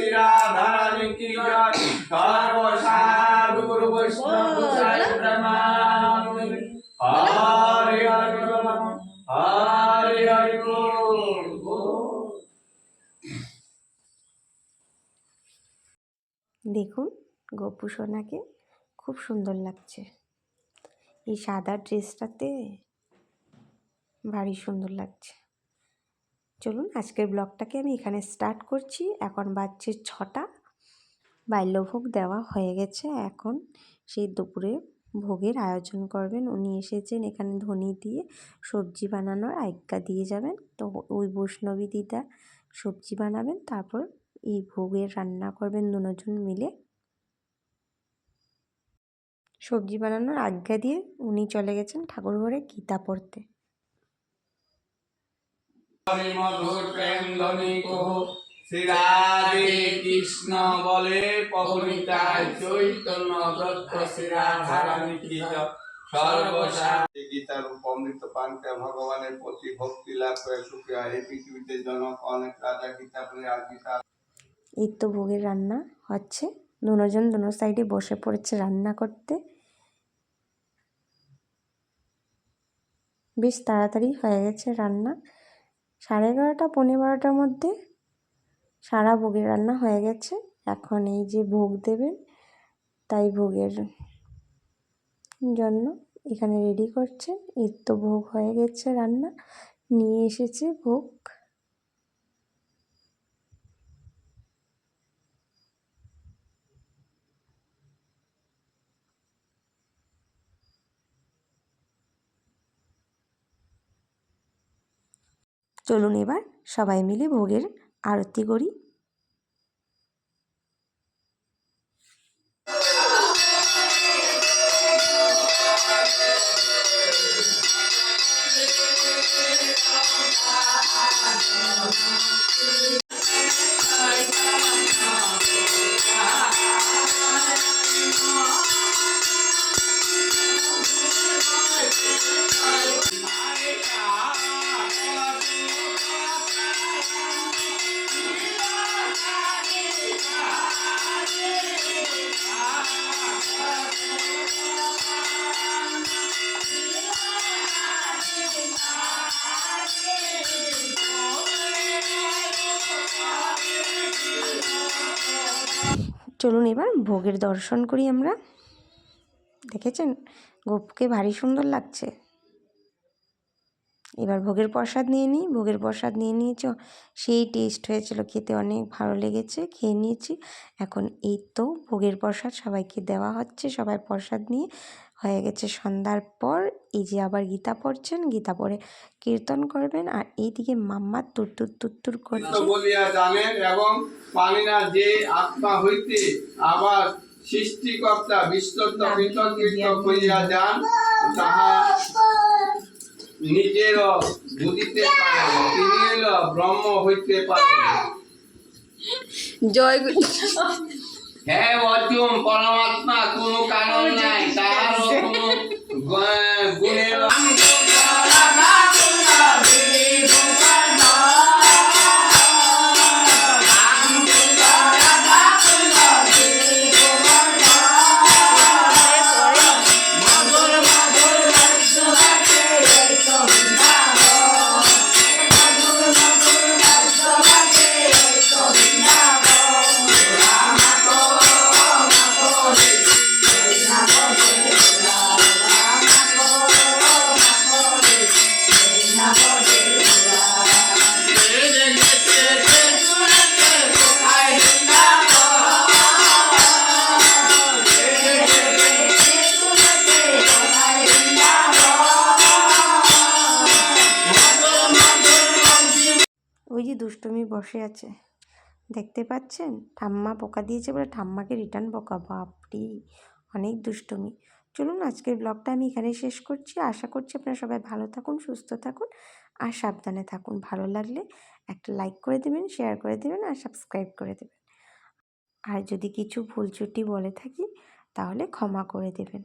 শ্রীরাধারানী কি জয়? সর্বসাধু গুরু বৈষ্ণব সাই ব্রহ্মানন্দ হরি হরি বল। হরি হরি দেখুন গপু সোনাকে খুব সুন্দর লাগছে। এই সাদা ড্রেসটাতে ভারী সুন্দর লাগছে। চলুন আজকের ব্লগটাকে আমি এখানে স্টার্ট করছি। এখন বাজছে ছটা। বাল্যভোগ দেওয়া হয়ে গেছে। এখন সেই দুপুরে ভোগের আয়োজন করবেন। উনি এসেছেন এখানে ধনি দিয়ে সবজি বানানোর আজ্ঞা দিয়ে যাবেন। তো ওই বৈষ্ণবী দিদা সবজি বানাবেন। তারপর এই ভোগের রান্না করবেন দুজন মিলে। সবজি বানানোর আজ্ঞা দিয়ে উনি চলে গেছেন ঠাকুর ঘরে গীতা পড়তে। মধুর প্রেম ধ্বনি কহ শ্রী কৃষ্ণ বলে পবনিতায় চৈতন্য দত্ত গীতার অমৃত পান করে ভগবানের প্রতি ভক্তি লাভ করে সুখী হয় এই পৃথিবীতে জনক অনেক রাজা গীতা পড়ে আর গীতা এই তো ভোগের রান্না হচ্ছে। দুজন দুনো সাইডে বসে পড়েছে রান্না করতে। বেশ তাড়াতাড়ি হয়ে গেছে রান্না। সাড়ে এগারোটা পনেরো বারোটার মধ্যে সারা ভোগের রান্না হয়ে গেছে। এখন এই যে ভোগ দেবেন, তাই ভোগের জন্য এখানে রেডি করছে তো ভোগ হয়ে গেছে রান্না। নিয়ে এসেছে ভোগ। চলুন এবার সবাই মিলে ভোগের আরতি করি। চলুন এবার ভোগের দর্শন করি আমরা। দেখেছেন? গোপকে ভারী সুন্দর লাগছে। এবার ভোগের প্রসাদ নিয়ে নিই। ভোগের প্রসাদ নিয়ে নিয়েছ, সেই টেস্ট হয়েছিল খেতে অনেক ভালো লেগেছে। খেয়ে নিয়েছি। এখন এই তো ভোগের প্রসাদ সবাইকে দেওয়া হচ্ছে। সবাই প্রসাদ নিয়ে হয়ে গেছে সন্ধ্যার পর। এই যে আবার গীতা পড়ছেন গীতা পড়ে কীর্তন করবেন আর এইদিকে মাম্মা তুত্তুর তুত্তুর করছে। বলিয়া জানেন এবং পানি না যে আত্মা হইতে আবার সৃষ্টিকর্তা বিশ্বত্ব বিতর্কিত করিয়া যান তাহা নিজের বুঝিতে পারেন তিনি ব্রহ্ম হইতে পারেন জয় হে অর্জুন পরমাত্মা কোনো কারণ নাই তাহার কোনো দুষ্টমি বসে আছে। দেখতে পাচ্ছেন? ঠাম্মা পোকা দিয়েছে বলে ঠাম্মাকে রিটার্ন পোকা বাপরি, অনেক দুষ্টমি। চলুন আজকের ব্লগটা আমি এখানে শেষ করছি। আশা করছি আপনারা সবাই ভালো থাকুন, সুস্থ থাকুন আর সাবধানে থাকুন। ভালো লাগলে একটা লাইক করে দেবেন শেয়ার করে দেবেন আর সাবস্ক্রাইব করে দেবেন। আর যদি কিছু ভুল বলে থাকি, তাহলে ক্ষমা করে দেবেন।